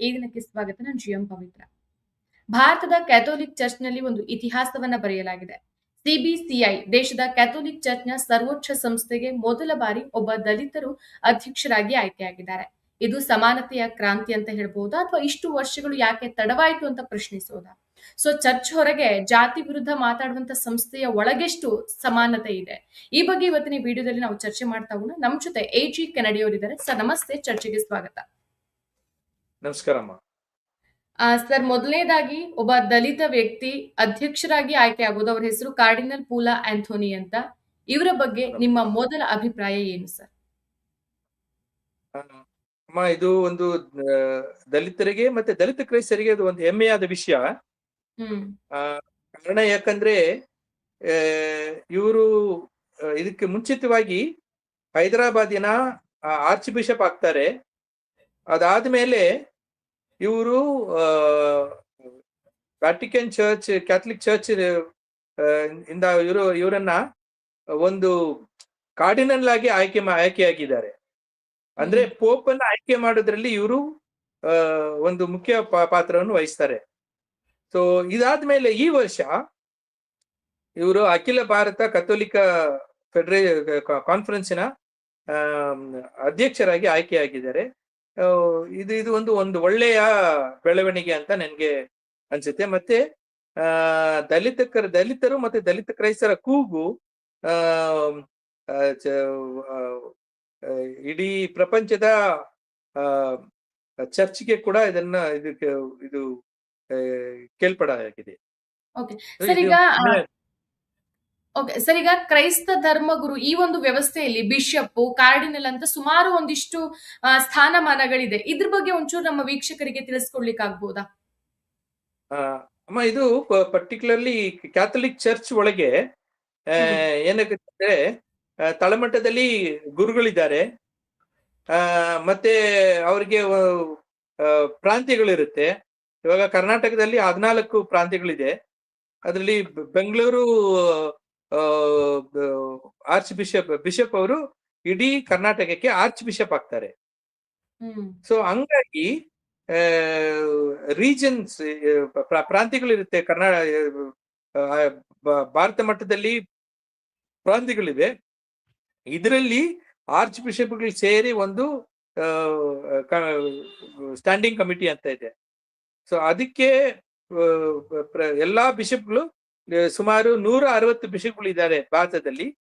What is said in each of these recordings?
ಈ ದಿನಕ್ಕೆ ಸ್ವಾಗತ. ನಾನು ಜಿ ಪವಿತ್ರ. ಭಾರತದ ಕ್ಯಾಥೋಲಿಕ್ ಚರ್ಚ್ನಲ್ಲಿ ಒಂದು ಇತಿಹಾಸವನ್ನ ಬರೆಯಲಾಗಿದೆ. ಸಿಬಿಸಿಐ ದೇಶದ ಕ್ಯಾಥೋಲಿಕ್ ಚರ್ಚ್ನ ಸರ್ವೋಚ್ಚ ಸಂಸ್ಥೆಗೆ ಮೊದಲ ಬಾರಿ ಒಬ್ಬ ದಲಿತರು ಅಧ್ಯಕ್ಷರಾಗಿ ಆಯ್ಕೆಯಾಗಿದ್ದಾರೆ. ಇದು ಸಮಾನತೆಯ ಕ್ರಾಂತಿ ಅಂತ ಹೇಳ್ಬಹುದಾ ಅಥವಾ ಇಷ್ಟು ವರ್ಷಗಳು ಯಾಕೆ ತಡವಾಯಿತು ಅಂತ ಪ್ರಶ್ನಿಸೋದಾ? ಸೊ ಚರ್ಚ್ ಹೊರಗೆ ಜಾತಿ ವಿರುದ್ಧ ಮಾತಾಡುವಂತ ಸಂಸ್ಥೆಯ ಒಳಗೆಷ್ಟು ಸಮಾನತೆ ಇದೆ. ಈ ಬಗ್ಗೆ ಇವತ್ತಿನ ವಿಡಿಯೋದಲ್ಲಿ ನಾವು ಚರ್ಚೆ ಮಾಡ್ತಾ ಹೋಗೋಣ. ನಮ್ ಜೊತೆ ಎ ಜಿ ಕೆನಡಿಯವರಿದ್ದಾರೆ ಸರ್, ನಮಸ್ತೆ. ಚರ್ಚೆಗೆ ಸ್ವಾಗತ. ನಮಸ್ಕಾರಮ್ಮ. ಸರ್ ಮೊದಲನೇದಾಗಿ ಒಬ್ಬ ದಲಿತ ವ್ಯಕ್ತಿ ಅಧ್ಯಕ್ಷರಾಗಿ ಆಯ್ಕೆ ಆಗೋದು ಅವರ ಹೆಸರು ಕಾರ್ಡಿನಲ್ ಪೂಲಾ ಆಂಥೋನಿ ಅಂತ. ಇವರ ಬಗ್ಗೆ ನಿಮ್ಮ ಮೊದಲ ಅಭಿಪ್ರಾಯ ಏನು ಸರ್? ಅಮ್ಮ ಇದು ಒಂದು ದಲಿತರಿಗೆ ಮತ್ತೆ ದಲಿತ ಕ್ರೈಸ್ತರಿಗೆ ಅದು ಒಂದು ಹೆಮ್ಮೆಯಾದ ವಿಷಯ. ಕಾರಣ ಯಾಕಂದ್ರೆ ಇವರು ಇದಕ್ಕೆ ಮುಂಚಿತವಾಗಿ ಹೈದರಾಬಾದಿನ ಆರ್ಚ್ ಬಿಷಪ್ ಆಗ್ತಾರೆ. ಅದಾದ್ಮೇಲೆ ಇವರು ವ್ಯಾಟಿಕನ್ ಚರ್ಚ್ ಕ್ಯಾಥಲಿಕ್ ಚರ್ಚ್ ಇಂದ ಇವರು ಇವರನ್ನ ಒಂದು ಕಾರ್ಡಿನಲ್ ಆಗಿ ಆಯ್ಕೆ ಆಯ್ಕೆಯಾಗಿದ್ದಾರೆ. ಅಂದ್ರೆ ಪೋಪ್ ಅನ್ನ ಆಯ್ಕೆ ಮಾಡೋದ್ರಲ್ಲಿ ಇವರು ಒಂದು ಮುಖ್ಯ ಪಾ- ಪಾತ್ರವನ್ನು ವಹಿಸ್ತಾರೆ. ಸೊ ಇದಾದ್ಮೇಲೆ ಈ ವರ್ಷ ಇವರು ಅಖಿಲ ಭಾರತ ಕಥೋಲಿಕ ಫೆಡರೇ ಕಾನ್ಫರೆನ್ಸಿನ ಅಧ್ಯಕ್ಷರಾಗಿ ಆಯ್ಕೆಯಾಗಿದ್ದಾರೆ. ಇದು ಇದು ಒಂದು ಒಂದು ಒಳ್ಳೆಯ ಬೆಳವಣಿಗೆ ಅಂತ ನನಗೆ ಅನ್ಸುತ್ತೆ. ಮತ್ತೆ ಆ ದಲಿತ ದಲಿತರು ಮತ್ತೆ ದಲಿತ ಕ್ರೈಸ್ತರ ಕೂಗು ಆ ಇಡೀ ಪ್ರಪಂಚದ ಆ ಚರ್ಚ್ಗೆ ಕೂಡ ಇದನ್ನ ಇದಕ್ಕೆ ಇದು ಕೇಳ್ಪಡ ಕೇಳ್ಪಡಾಗಿದೆ Okay. ಸರ್ ಈಗ ಆ, ಓಕೆ ಸರ್ ಈಗ ಕ್ರೈಸ್ತ ಧರ್ಮಗುರು ಈ ಒಂದು ವ್ಯವಸ್ಥೆಯಲ್ಲಿ ಬಿಷಪ್ ಕಾರ್ಡಿನಲ್ ಅಂತ ಸುಮಾರು ಒಂದಿಷ್ಟು ಸ್ಥಾನಮಾನಗಳಿದೆ. ಇದ್ರ ಬಗ್ಗೆ ಒಂಚೂರು ನಮ್ಮ ವೀಕ್ಷಕರಿಗೆ ತಿಳಿಸ್ಕೊಡ್ಲಿಕ್ಕೆ ಆಗ್ಬೋದಾ? ಅಮ್ಮ ಇದು ಪರ್ಟಿಕ್ಯುಲರ್ಲಿ ಕ್ಯಾಥಲಿಕ್ ಚರ್ಚ್ ಒಳಗೆ ಏನಾಗುತ್ತೆ ತಳಮಟ್ಟದಲ್ಲಿ ಗುರುಗಳಿದ್ದಾರೆ. ಮತ್ತೆ ಅವರಿಗೆ ಪ್ರಾಂತ್ಯಗಳಿರುತ್ತೆ. ಇವಾಗ ಕರ್ನಾಟಕದಲ್ಲಿ ಹದಿನಾಲ್ಕು ಪ್ರಾಂತ್ಯಗಳಿದೆ. ಅದರಲ್ಲಿ ಬೆಂಗಳೂರು ಆರ್ಚ್ ಬಿಷಪ್ ಬಿಷಪ್ ಅವರು ಇಡೀ ಕರ್ನಾಟಕಕ್ಕೆ ಆರ್ಚ್ ಬಿಷಪ್ ಆಗ್ತಾರೆ ಸೊ ಹಂಗಾಗಿ ರೀಜನ್ಸ್ ಪ್ರಾಂತ್ಯಗಳಿರುತ್ತೆ. ಕರ್ನಾಟಕ ಭಾರತ ಮಟ್ಟದಲ್ಲಿ ಪ್ರಾಂತ್ಯಗಳಿವೆ. ಇದರಲ್ಲಿ ಆರ್ಚ್ ಬಿಷಪ್ಗಳು ಸೇರಿ ಒಂದು ಸ್ಟ್ಯಾಂಡಿಂಗ್ ಕಮಿಟಿ ಅಂತ ಇದೆ. ಸೊ ಅದಕ್ಕೆ ಎಲ್ಲಾ ಬಿಷಪ್ಗಳು ಸುಮಾರು ನೂರ ಅರವತ್ತು ಬಿಷಪ್ಗಳು ಇದ್ದಾರೆ ಭಾರತದಲ್ಲಿ.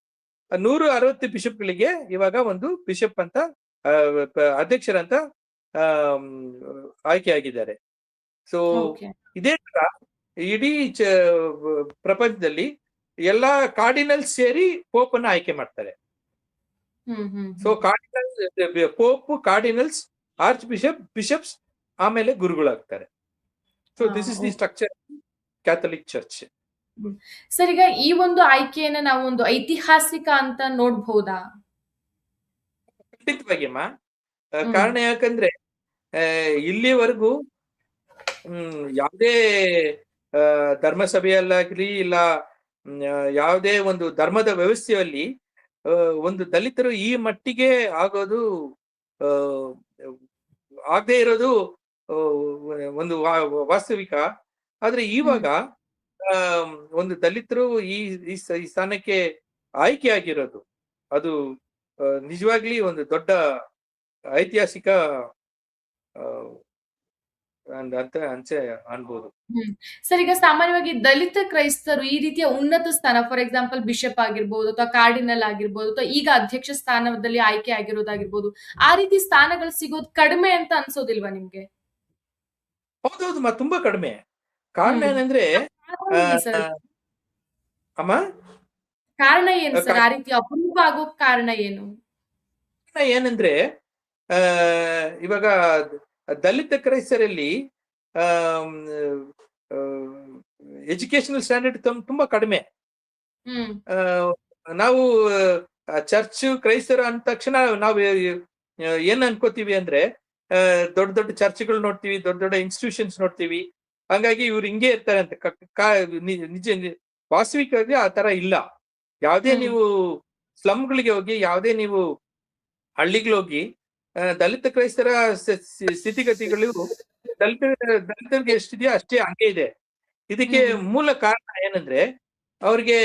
ನೂರ ಅರವತ್ತು ಬಿಷಪ್ಗಳಿಗೆ ಇವಾಗ ಒಂದು ಬಿಷಪ್ ಅಂತ ಅಧ್ಯಕ್ಷರಂತ ಆಯ್ಕೆ ಆಯ್ಕೆಯಾಗಿದ್ದಾರೆ. ಸೊ ಇದೇ ತರ ಇಡೀ ಚ- ಪ್ರಪಂಚದಲ್ಲಿ ಎಲ್ಲಾ ಕಾರ್ಡಿನಲ್ಸ್ ಸೇರಿ ಪೋಪ್ ಅನ್ನ ಆಯ್ಕೆ ಮಾಡ್ತಾರೆ. So cardinal pope cardinals archbishop bishops ಆಮೇಲೆ ಗುರುಗಳಾಗ್ತಾರೆ. So this is the. Structure Catholic church. Sir ಈಗ ಈ ಒಂದು ಆಯ್ಕೆಯನ್ನ ನಾವು ಒಂದು ಐತಿಹಾಸಿಕ ಅಂತ ನೋಡ್ಬಹುದಾ ಖಂಡಿತವಾಗಿ ಕಾರಣ ಯಾಕಂದ್ರೆ ಇಲ್ಲಿವರೆಗೂ ಹ್ಮ್ ಯಾವುದೇ ಧರ್ಮಸಭೆಯಲ್ಲಾಗ್ಲಿ ಇಲ್ಲ ಯಾವುದೇ ಒಂದು ಧರ್ಮದ ವ್ಯವಸ್ಥೆಯಲ್ಲಿ ಒಂದು ದಲಿತರು ಈ ಮಟ್ಟಿಗೆ ಆಗೋದು ಆಗದೆ ಇರೋದು ಒಂದು ವಾಸ್ತವಿಕ. ಆದ್ರೆ ಇವಾಗ ಒಂದು ದಲಿತರು ಈ ಈ ಸ್ಥಾನಕ್ಕೆ ಆಯ್ಕೆ ಆಗಿರೋದು ಅದು ನಿಜವಾಗ್ಲಿ ಒಂದು ದೊಡ್ಡ ಐತಿಹಾಸಿಕ ಅಂತ ಅನ್ಸೆ ಅನ್ಬೋದು. ಸರ್ ಈಗ ಸಾಮಾನ್ಯವಾಗಿ ದಲಿತ ಕ್ರೈಸ್ತರು ಈ ರೀತಿಯ ಉನ್ನತ ಸ್ಥಾನ ಫಾರ್ ಎಕ್ಸಾಂಪಲ್ ಬಿಷಪ್ ಆಗಿರ್ಬೋದು ಅಥವಾ ಕಾರ್ಡಿನಲ್ ಆಗಿರ್ಬೋದು ಅಥವಾ ಈಗ ಅಧ್ಯಕ್ಷ ಸ್ಥಾನದಲ್ಲಿ ಆಯ್ಕೆ ಆಗಿರೋದಾಗಿರ್ಬೋದು ಆ ರೀತಿ ಸ್ಥಾನಗಳು ಸಿಗೋದು ಕಡಿಮೆ ಅಂತ ಅನ್ಸೋದಿಲ್ವಾ ನಿಮ್ಗೆ? ಹೌದೌದು ತುಂಬಾ ಕಡಿಮೆ. ಕಾರಣ. ಏನಂದ್ರೆ ಅಮ್ಮ? ಕಾರಣ ಏನು ಸರ್? ಆ ರೀತಿ ಅಪರೂಪ ಆಗೋಕ್ ಕಾರಣ ಏನು? ಏನಂದ್ರೆ ಆ ಇವಾಗ ದಲಿತ ಕ್ರೈಸ್ತರಲ್ಲಿ ಎಜುಕೇಶನಲ್ ಸ್ಟ್ಯಾಂಡರ್ಡ್ ತುಂಬಾ ಕಡಿಮೆ. ನಾವು ಚರ್ಚ್ ಕ್ರೈಸ್ತರು ಅಂದ ತಕ್ಷಣ ನಾವು ಏನ್ ಅನ್ಕೋತೀವಿ ಅಂದ್ರೆ ದೊಡ್ಡ ದೊಡ್ಡ ಚರ್ಚ್ಗಳು ನೋಡ್ತೀವಿ ದೊಡ್ಡ ದೊಡ್ಡ ಇನ್ಸ್ಟಿಟ್ಯೂಷನ್ಸ್ ನೋಡ್ತೀವಿ. ಹಂಗಾಗಿ ಇವ್ರು ಹಿಂಗೆ ಇರ್ತಾರೆ ಅಂತ. ನಿಜ ವಾಸ್ತವಿಕವಾಗಿ ಆ ತರ ಇಲ್ಲ. ಯಾವುದೇ. ನೀವು ಸ್ಲಮ್ಗಳಿಗೆ ಹೋಗಿ ಯಾವುದೇ ನೀವು ಹಳ್ಳಿಗಳೋಗಿ ಹೋಗಿ ದಲಿತ ಕ್ರೈಸ್ತರ ಸ್ಥಿತಿಗತಿಗಳು ದಲಿತ ದಲಿತರಿಗೆ ಎಷ್ಟಿದೆಯೋ ಅಷ್ಟೇ ಹಂಗೆ ಇದೆ. ಇದಕ್ಕೆ ಮೂಲ ಕಾರಣ ಏನಂದ್ರೆ ಅವ್ರಿಗೆ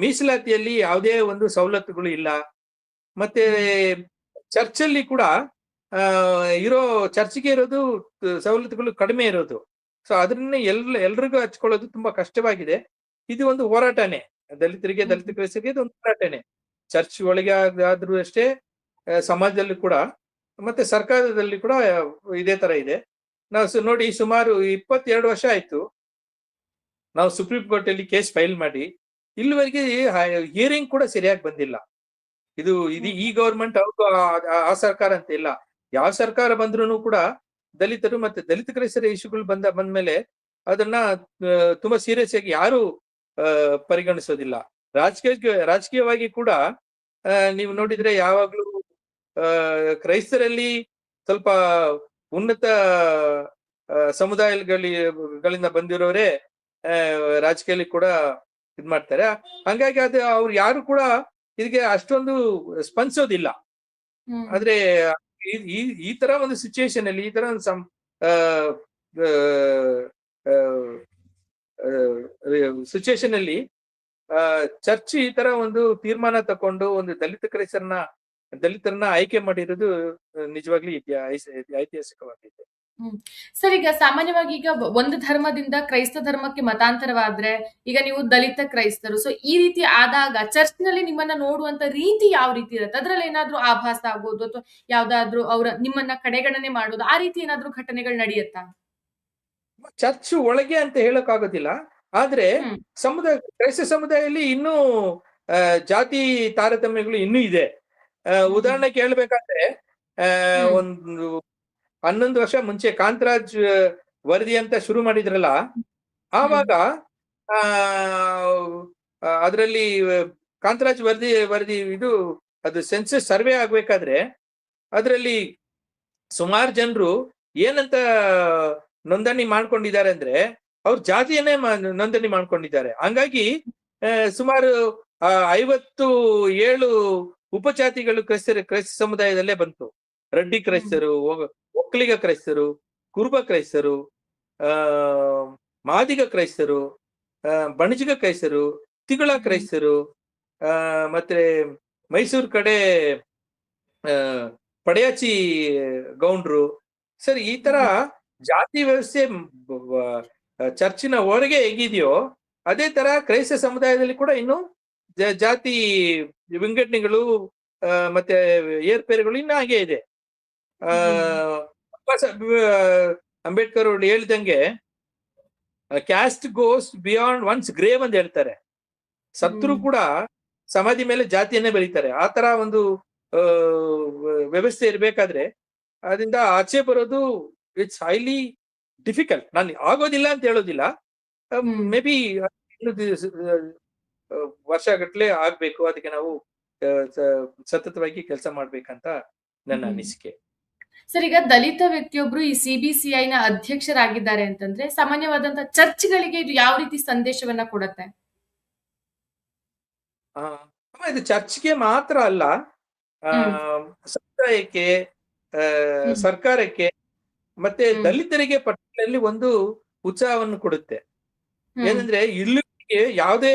ಮೀಸಲಾತಿಯಲ್ಲಿ ಯಾವುದೇ ಒಂದು ಸವಲತ್ತುಗಳು ಇಲ್ಲ. ಮತ್ತೆ ಚರ್ಚಲ್ಲಿ ಕೂಡ ಇರೋ ಚರ್ಚ್ಗೆ ಇರೋದು ಸವಲತ್ತುಗಳು ಕಡಿಮೆ ಇರೋದು. ಸೊ ಅದನ್ನ ಎಲ್ ಎಲ್ರಿಗೂ ಹಚ್ಕೊಳ್ಳೋದು ತುಂಬಾ ಕಷ್ಟವಾಗಿದೆ. ಇದು ಒಂದು ಹೋರಾಟನೇ. ದಲಿತರಿಗೆ ದಲಿತ ಕ್ರೈಸ್ತರಿಗೆ ಇದು ಒಂದು ಹೋರಾಟನೇ. ಚರ್ಚ್ ಒಳಗೆ ಆದ್ರೂ ಅಷ್ಟೇ ಸಮಾಜದಲ್ಲಿ ಕೂಡ ಮತ್ತೆ ಸರ್ಕಾರದಲ್ಲಿ ಕೂಡ ಇದೇ ತರ ಇದೆ. ನಾವು ಸು- ನೋಡಿ ಸುಮಾರು ಇಪ್ಪತ್ತೆರಡು ವರ್ಷ ಆಯ್ತು. ನಾವು ಸುಪ್ರೀಂ ಕೋರ್ಟ್ ಅಲ್ಲಿ ಕೇಸ್ ಫೈಲ್ ಮಾಡಿ. ಇಲ್ಲಿವರೆಗೆ ಹಿಯರಿಂಗ್ ಕೂಡ ಸರಿಯಾಗಿ ಬಂದಿಲ್ಲ. ಇದು ಇದು ಈ ಗೌರ್ಮೆಂಟ್ ಅವ್ರಿಗೂ ಆ ಸರ್ಕಾರ ಅಂತ ಇಲ್ಲ. ಯಾವ ಸರ್ಕಾರ ಬಂದ್ರು ಕೂಡ ದಲಿತರು ಮತ್ತೆ ದಲಿತ ಕ್ರೈಸ್ತರ ಇಶ್ಯೂಗಳು ಬಂದ ಬಂದ್ಮೇಲೆ ಅದನ್ನ ತುಂಬಾ ಸೀರಿಯಸ್ ಆಗಿ ಯಾರು ಪರಿಗಣಿಸೋದಿಲ್ಲ. ರಾಜಕೀಯ ರಾಜಕೀಯವಾಗಿ ಕೂಡ ನೀವು ನೋಡಿದ್ರೆ ಯಾವಾಗ್ಲೂ ಕ್ರೈಸ್ತರಲ್ಲಿ ಸ್ವಲ್ಪ ಉನ್ನತ ಸಮುದಾಯಗಳಿಂದ ಬಂದಿರೋರೇ ಆ, ರಾಜಕೀಯದಲ್ಲಿ ಕೂಡ ಇದ್ ಮಾಡ್ತಾರೆ. ಹಂಗಾಗಿ ಅದು ಅವ್ರು ಯಾರು ಕೂಡ ಇದಕ್ಕೆ ಅಷ್ಟೊಂದು ಸ್ಪಂದಿಸೋದಿಲ್ಲ. ಆದ್ರೆ ಈ- ಈ ತರ ಒಂದು ಸಿಚುಯೇಷನ್ ಅಲ್ಲಿ ಈ ತರ ಒಂದು ಸಂ ಸಿಚುಯೇಷನ್ ಅಲ್ಲಿ ಚರ್ಚ್ ಈ ತರ ಒಂದು ತೀರ್ಮಾನ ತಕೊಂಡು ಒಂದು ದಲಿತ ಕ್ರೈಸ್ತರನ್ನ, ದಲಿತರನ್ನ ಆಯ್ಕೆ ಮಾಡಿರೋದು ನಿಜವಾಗ್ಲಿ ಇತಿಹಾ- ಐತಿಹಾಸಿಕವಾಗಿದೆ ಸರ್ ಈಗ ಸಾಮಾನ್ಯವಾಗಿ ಈಗ ಒಂದು ಧರ್ಮದಿಂದ ಕ್ರೈಸ್ತ ಧರ್ಮಕ್ಕೆ ಮತಾಂತರವಾದ್ರೆ ಈಗ ನೀವು ದಲಿತ ಕ್ರೈಸ್ತರು ಸೊ ಈ ರೀತಿ ಆದಾಗ ಚರ್ಚ್ನಲ್ಲಿ ನಿಮ್ಮನ್ನ ನೋಡುವಂತ ರೀತಿ ಯಾವ ರೀತಿ ಇರುತ್ತೆ? ಅದ್ರಲ್ಲಿ ಏನಾದ್ರೂ ಆಭಾಸ ಆಗೋದು ಅಥವಾ ಯಾವ್ದಾದ್ರೂ ಅವರ ನಿಮ್ಮನ್ನ ಕಡೆಗಣನೆ ಮಾಡೋದು ಆ ರೀತಿ ಏನಾದ್ರೂ ಘಟನೆಗಳು ನಡೆಯುತ್ತಾ? ಚರ್ಚ್ ಒಳಗೆ ಅಂತ ಹೇಳಕ್ ಆಗೋದಿಲ್ಲ ಆದ್ರೆ ಹ್ಮ್. ಸಮುದಾಯ ಕ್ರೈಸ್ತ ಸಮುದಾಯದಲ್ಲಿ ಇನ್ನೂ ಆ, ಜಾತಿ ತಾರತಮ್ಯಗಳು ಇನ್ನೂ ಇದೆ. ಆ, ಉದಾಹರಣೆಗೆ ಹೇಳ್ಬೇಕಾದ್ರೆ ಆ, ಹ್ಮ್. ಒಂದು ಹನ್ನೊಂದು ವರ್ಷ ಮುಂಚೆ ಕಾಂತರಾಜ್ ವರದಿ ಅಂತ ಶುರು ಮಾಡಿದ್ರಲ್ಲ, ಆವಾಗ, ಆ ಅದರಲ್ಲಿ ಕಾಂತರಾಜ್ ವರದಿ ವರದಿ ಇದು, ಅದು ಸೆನ್ಸಸ್ ಸರ್ವೆ ಆಗ್ಬೇಕಾದ್ರೆ, ಅದರಲ್ಲಿ ಸುಮಾರು ಜನರು ಏನಂತ ನೋಂದಣಿ ಮಾಡ್ಕೊಂಡಿದ್ದಾರೆ ಅಂದ್ರೆ, ಅವ್ರ ಜಾತಿಯನ್ನೇ ನೋಂದಣಿ ಮಾಡ್ಕೊಂಡಿದ್ದಾರೆ. ಹಂಗಾಗಿ ಸುಮಾರು ಐವತ್ತು ಏಳು ಉಪಜಾತಿಗಳು ಕ್ರೈಸ್ತ ಕ್ರೈಸ್ತ ಸಮುದಾಯದಲ್ಲೇ ಬಂತು. ರೆಡ್ಡಿ ಕ್ರೈಸ್ತರು ಒಕ್ಕಲಿಗ ಕ್ರೈಸ್ತರು ಕುರುಬ ಕ್ರೈಸ್ತರು ಆ ಮಾದಿಗ ಕ್ರೈಸ್ತರು ಬಣಜಿಗ ಕ್ರೈಸ್ತರು ತಿಗಳ ಕ್ರೈಸ್ತರು ಆ ಮತ್ತೆ ಮೈಸೂರು ಕಡೆ ಪಡೆಯಾಚಿ ಗೌಂಡ್ರು. ಸರ್ ಈ ತರ ಜಾತಿ ವ್ಯವಸ್ಥೆ ಚರ್ಚಿನ ಹೊರಗೆ ಹೇಗಿದೆಯೋ ಅದೇ ತರ ಕ್ರೈಸ್ತ ಸಮುದಾಯದಲ್ಲಿ ಕೂಡ ಇನ್ನು ಜಾತಿ ವಿಂಗಡಣೆಗಳು ಆ, ಮತ್ತೆ ಏರ್ಪೇರುಗಳು ಇನ್ನು ಹಾಗೆ ಇದೆ. ಅಂಬೇಡ್ಕರ್ ಅವರು ಹೇಳ್ದಂಗೆ caste goes beyond one's grave ಅಂತ ಹೇಳ್ತಾರೆ. ಸತ್ರು ಕೂಡ ಸಮಾಧಿ ಮೇಲೆ ಜಾತಿಯನ್ನೇ ಬೆಳೀತಾರೆ. ಆ ತರ ಒಂದು ವ್ಯವಸ್ಥೆ ಇರಬೇಕಾದ್ರೆ ಅದರಿಂದ ಆಚೆ ಬರೋದು ಇಟ್ಸ್ ಹೈಲಿ ಡಿಫಿಕಲ್ಟ್ ನಾನು ಆಗೋದಿಲ್ಲ ಅಂತ ಹೇಳೋದಿಲ್ಲ. ಮೇ ಬಿ ವರ್ಷಗಟ್ಲೆ ಆಗ್ಬೇಕು. ಅದಕ್ಕೆ ನಾವು ಸತತವಾಗಿ ಕೆಲಸ ಮಾಡ್ಬೇಕಂತ ನನ್ನ ಅನಿಸಿಕೆ. ಸರ್ ಈಗ ದಲಿತ ವ್ಯಕ್ತಿಯೊಬ್ರು ಈ ಸಿಬಿಸಿಐ ನ ಅಧ್ಯಕ್ಷರಾಗಿದ್ದಾರೆ ಅಂತಂದ್ರೆ ಸಾಮಾನ್ಯವಾದಂತ ಚರ್ಚ್ಗಳಿಗೆ ಇದು ಯಾವ ರೀತಿ ಸಂದೇಶವನ್ನ ಕೊಡುತ್ತೆ? ಇದು ಚರ್ಚ್ಗೆ ಮಾತ್ರ ಅಲ್ಲ. ಸಮುದಾಯಕ್ಕೆ ಆ, ಸರ್ಕಾರಕ್ಕೆ ಮತ್ತೆ ದಲಿತರಿಗೆ ಪಟ್ಟಣದಲ್ಲಿ ಒಂದು ಉತ್ಸಾಹವನ್ನು ಕೊಡುತ್ತೆ. ಏನಂದ್ರೆ ಇಲ್ಲಿಗೆ ಯಾವುದೇ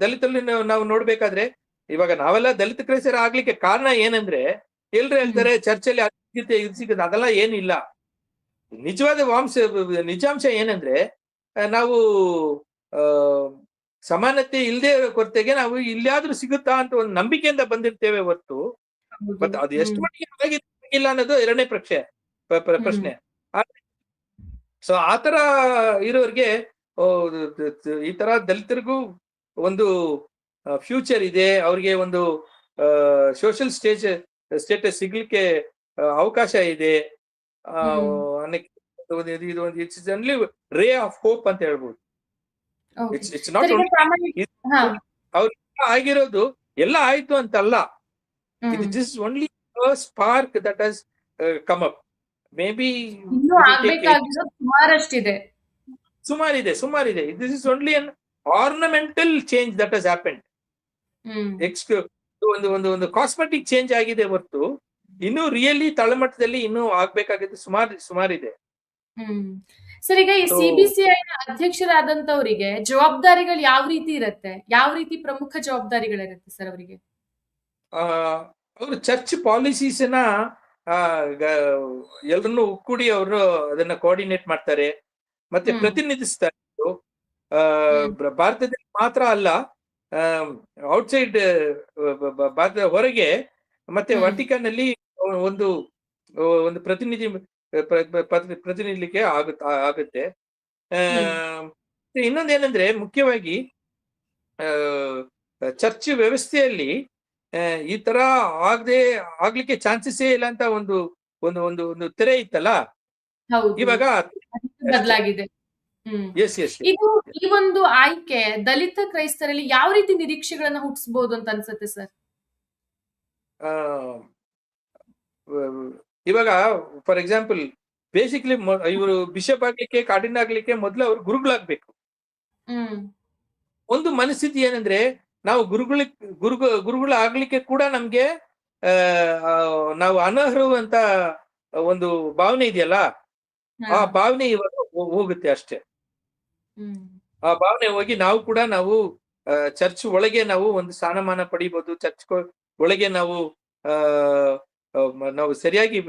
ದಲಿತರಲ್ಲಿ ನಾವು- ನಾವು ನೋಡ್ಬೇಕಾದ್ರೆ ಇವಾಗ ನಾವೆಲ್ಲ ದಲಿತ ಕ್ರೈಸ್ತರ ಆಗ್ಲಿಕ್ಕೆ ಕಾರಣ ಏನಂದ್ರೆ ಎಲ್ರು ಹೇಳ್ತಾರೆ ಚರ್ಚಲ್ಲಿ ಅದು ಸಿಗುತ್ತೆ ಇದು ಸಿಗುತ್ತೆ ಅದೆಲ್ಲ ಏನಿಲ್ಲ ನಿಜವಾದ ವಾಂಶ ನಿಜಾಂಶ ಏನಂದ್ರೆ ನಾವು ಸಮಾನತೆ ಇಲ್ಲದೆ ಕೊರತೆಗೆ ನಾವು ಇಲ್ಲಾದ್ರೂ ಸಿಗುತ್ತಾ ಅಂತ ಒಂದು ನಂಬಿಕೆಯಿಂದ ಬಂದಿರ್ತೇವೆ ಹೊರತು. ಮತ್ತೆ ಅದು ಎಷ್ಟು. ಮಟ್ಟಿಗೆ ಆಗಿದೆ ಇಲ್ಲ ಅನ್ನೋದು ಎರಡನೇ ಪ್ರಶ್ನೆ ಪ- ಪ- ಪ್ರಶ್ನೆ ಸೊ ಆತರ ಇರೋರಿಗೆ ಈ ತರ ದಲಿತರಿಗೂ ಒಂದು ಫ್ಯೂಚರ್ ಇದೆ ಅವ್ರಿಗೆ ಒಂದು ಸೋಷಿಯಲ್ ಸ್ಟೇಜ್ ಸ್ಟೇಟಸ್ ಸಿಗ್ಲಿಕ್ಕೆ ಅವಕಾಶ ಇದೆ. ಇದು- ಒಂದು it's only ray of hope ಅಂತ ಹೇಳ್ಬೋದು. ಇಟ್ಸ್ ಇಟ್ಸ್ ನಾಟ್ ಹಾ. ಆಗಿರೋದು ಎಲ್ಲ ಆಯ್ತು ಅಂತಲ್ಲ. It just only spark that has come up ಇನ್ನೂ ಆಗ್ಬೇಕಾಗಿರೋದು ಸುಮಾರಷ್ಟಿದೆ. ಸುಮಾರಿದೆ ಸುಮಾರಿದೆ. This is only an ornamental change that has happen X ಒಂದು ಒಂದು ಒಂದು ಕಾಸ್ಮೆಟಿಕ್ ಚೇಂಜ್ ಆಗಿದೆ ಹೊರತು ಇನ್ನು ರಿಯಲಿ ತಳಮಟ್ಟದಲ್ಲಿ ಇನ್ನು ಆಗ್ಬೇಕಾಗಿದ್ದು ಸುಮಾರು ಸುಮಾರಿದೆ. ಸರ್ ಈಗ ಈ ಸಿಬಿಸಿಐ ಅಧ್ಯಕ್ಷರಾದಂತವರಿಗೆ ಜವಾಬ್ದಾರಿಗಳು ಯಾವ ರೀತಿ ಇರುತ್ತೆ? ಯಾವ ರೀತಿ ಪ್ರಮುಖ ಜವಾಬ್ದಾರಿಗಳಿರುತ್ತೆ ಸರ್ ಅವರಿಗೆ? ಆ ಅವರು ಚರ್ಚ್ ಪಾಲಿಸೀಸ್ನ ಎಲ್ಲರನ್ನು ಒಕ್ಕೂಡಿ ಅವರು ಅದನ್ನ ಕೋಆರ್ಡಿನೇಟ್ ಮಾಡ್ತಾರೆ. ಮತ್ತೆ. ಪ್ರತಿನಿಧಿಸ್ತಾರೆ. ಭಾರತದಲ್ಲಿ ಮಾತ್ರ ಅಲ್ಲ ಔಟ್ಸೈಡ್ ಹೊರಗೆ ಮತ್ತೆ ವರ್ಟಿಕನ್ ಅಲ್ಲಿ ಒಂದು ಒಂದು ಪ್ರತಿನಿಧಿ ಪ್ರ- ಪ್ರ- ಪ್ರತಿನಿಧಿಲಿಕ್ಕೆ ಆಗುತ್ತೆ. ಇನ್ನೊಂದೇನಂದ್ರೆ ಮುಖ್ಯವಾಗಿ ಚರ್ಚ್ ವ್ಯವಸ್ಥೆಯಲ್ಲಿ ಈ ತರ ಆಗದೆ ಆಗ್ಲಿಕ್ಕೆ ಚಾನ್ಸಸ್ಸೇ ಇಲ್ಲ ಅಂತ ಒಂದು ಒಂದು ಒಂದು ಒಂದು ತೆರೆ ಇತ್ತಲ್ಲ? ಇವಾಗ ಬದಲಾಗಿದೆ. ಇದು ಈ ಒಂದು ಆಯ್ಕೆ ದಲಿತ ಕ್ರೈಸ್ತರಲ್ಲಿ ಯಾವ ರೀತಿ ನಿರೀಕ್ಷೆಗಳನ್ನ ಹುಟ್ಟಿಸಬಹುದು ಅಂತ ಅನ್ಸುತ್ತೆ ಸರ್? ಇವಾಗ ಫಾರ್ ಎಕ್ಸಾಂಪಲ್ ಬೇಸಿಕ್ಲಿ ಇವರು ಬಿಷಪ್ ಆಗ್ಲಿಕ್ಕೆ ಕಾಡಿನ ಆಗ್ಲಿಕ್ಕೆ ಮೊದಲು ಅವ್ರು ಗುರುಗಳಾಗ್ಬೇಕು. ಹ್ಮ್. ಒಂದು ಮನಸ್ಥಿತಿ ಏನಂದ್ರೆ ನಾವು ಗುರುಗಳ ಗುರು ಗುರುಗಳು ಆಗ್ಲಿಕ್ಕೆ ಕೂಡ ನಮ್ಗೆ ನಾವು ಅನರ್ಹರು ಅಂತ ಒಂದು ಭಾವನೆ ಇದೆಯಲ್ಲ ಆ ಭಾವನೆ ಇವಾಗ ಹೋಗುತ್ತೆ ಅಷ್ಟೇ. ಆ ಭಾವನೆ ಹೋಗಿ ನಾವು ಕೂಡ ನಾವು ಚರ್ಚ್ ಒಳಗೆ ನಾವು ಒಂದು ಸ್ಥಾನಮಾನ ಪಡಿಬಹುದು ಚರ್ಚ್ ಒಳಗೆ ನಾವು ನಾವು ಸರಿಯಾಗಿ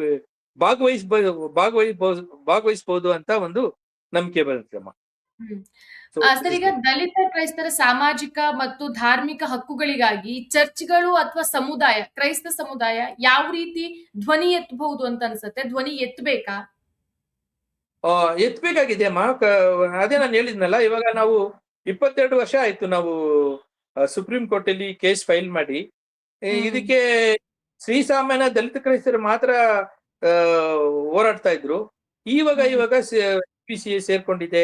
ಭಾಗವಹಿಸಬಹುದು ಭಾಗವಹಿಸ್ಬೋದು ಭಾಗವಹಿಸ್ಬೋದು ಅಂತ ಒಂದು ನಂಬಿಕೆ ಬರುತ್ತೆ ಅಮ್ಮ. ಸರ್ ಈಗ ದಲಿತ ಕ್ರೈಸ್ತರ ಸಾಮಾಜಿಕ ಮತ್ತು ಧಾರ್ಮಿಕ ಹಕ್ಕುಗಳಿಗಾಗಿ ಚರ್ಚ್ಗಳು ಅಥವಾ ಸಮುದಾಯ ಕ್ರೈಸ್ತ ಸಮುದಾಯ ಯಾವ ರೀತಿ ಧ್ವನಿ ಎತ್ತಬಹುದು ಅಂತ ಅನ್ಸುತ್ತೆ? ಧ್ವನಿ ಎತ್ತಬೇಕಾ? ಎತ್ಬೇಕಾಗಿದೆ ಅಮ್ಮ ಅದೇ ನಾನು ಹೇಳಿದ್ನಲ್ಲ ಇವಾಗ ನಾವು ಇಪ್ಪತ್ತೆರಡು ವರ್ಷ ಆಯ್ತು ನಾವು ಸುಪ್ರೀಂ ಕೋರ್ಟ್ ಅಲ್ಲಿ ಕೇಸ್ ಫೈಲ್ ಮಾಡಿ. ಇದಕ್ಕೆ ಶ್ರೀ ಇದಕ್ಕೆ ಶ್ರೀಸಾಮಾನ್ಯ ದಲಿತ ಕ್ರೈಸ್ತರು ಮಾತ್ರ ಹೋರಾಡ್ತಾ ಇದ್ರು. ಇವಾಗ. ಇವಾಗ ಪಿ ಸಿ ಎ ಸೇರ್ಕೊಂಡಿದೆ.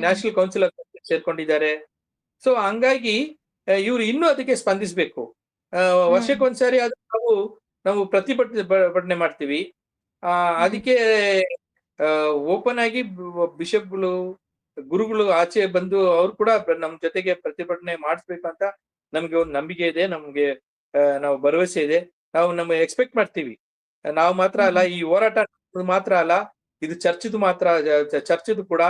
ನ್ಯಾಷನಲ್ ಕೌನ್ಸಿಲ್ ಆಫ್ ಸೇರ್ಕೊಂಡಿದ್ದಾರೆ. ಸೊ ಹಂಗಾಗಿ ಇವ್ರು ಇನ್ನೂ ಅದಕ್ಕೆ ಸ್ಪಂದಿಸ್ಬೇಕು. ವರ್ಷಕ್ಕೊಂದ್ಸಾರಿ ಅದು ನಾವು ನಾವು ಪ್ರತಿಭಟನೆ ಮಾಡ್ತೀವಿ. ಅದಕ್ಕೆ ಓಪನ್ ಆಗಿ ಬಿಷಪ್ಗಳು, ಗುರುಗಳು ಆಚೆ ಬಂದು ಅವ್ರು ಕೂಡ ನಮ್ ಜೊತೆಗೆ ಪ್ರತಿಭಟನೆ ಮಾಡಿಸ್ಬೇಕು ಅಂತ ನಮ್ಗೆ ಒಂದು ನಂಬಿಕೆ ಇದೆ, ನಮ್ಗೆ ನಾವು ಭರವಸೆ ಇದೆ. ನಾವು ನಮ್ಮ ಎಕ್ಸ್ಪೆಕ್ಟ್ ಮಾಡ್ತೀವಿ. ನಾವು ಮಾತ್ರ ಅಲ್ಲ, ಈ ಹೋರಾಟ ಮಾತ್ರ ಅಲ್ಲ, ಇದು ಚರ್ಚಿದು ಮಾತ್ರ ಚರ್ಚಿದು ಕೂಡ.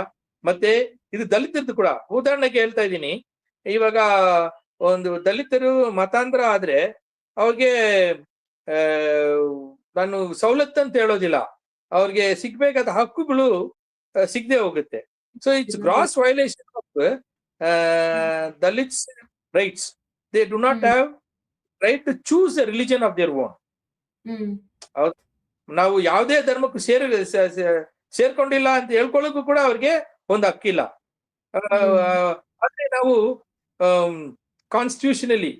ಮತ್ತೆ ಇದು ದಲಿತರದ್ದು ಕೂಡ. ಉದಾಹರಣೆಗೆ ಹೇಳ್ತಾ ಇದ್ದೀನಿ. ಇವಾಗ ಒಂದು ದಲಿತರು ಮತಾಂತರ ಆದ್ರೆ ಅವ್ರಿಗೆ ನಾನು ಸವಲತ್ತು ಅಂತ ಹೇಳೋದಿಲ್ಲ. ಅವ್ರಿಗೆ ಸಿಗ್ಬೇಕಾದ ಹಕ್ಕುಗಳು ಸಿಗದೆ ಹೋಗುತ್ತೆ. So it's gross violation of Dalits rights they do not have right to choose the religion of their own ನಾವು ಯಾವುದೇ ಧರ್ಮಕ್ಕೂ ಸೇರ್ ಸೇರ್ಕೊಂಡಿಲ್ಲ ಅಂತ ಹೇಳ್ಕೊಳ್ಳೋಕ್ಕೂ ಕೂಡ ಅವ್ರಿಗೆ ಒಂದು ಹಕ್ಕಿಲ್ಲ. ಆದ್ರೆ ನಾವು ಕಾನ್ಸ್ಟಿಟ್ಯೂಷನಲಿ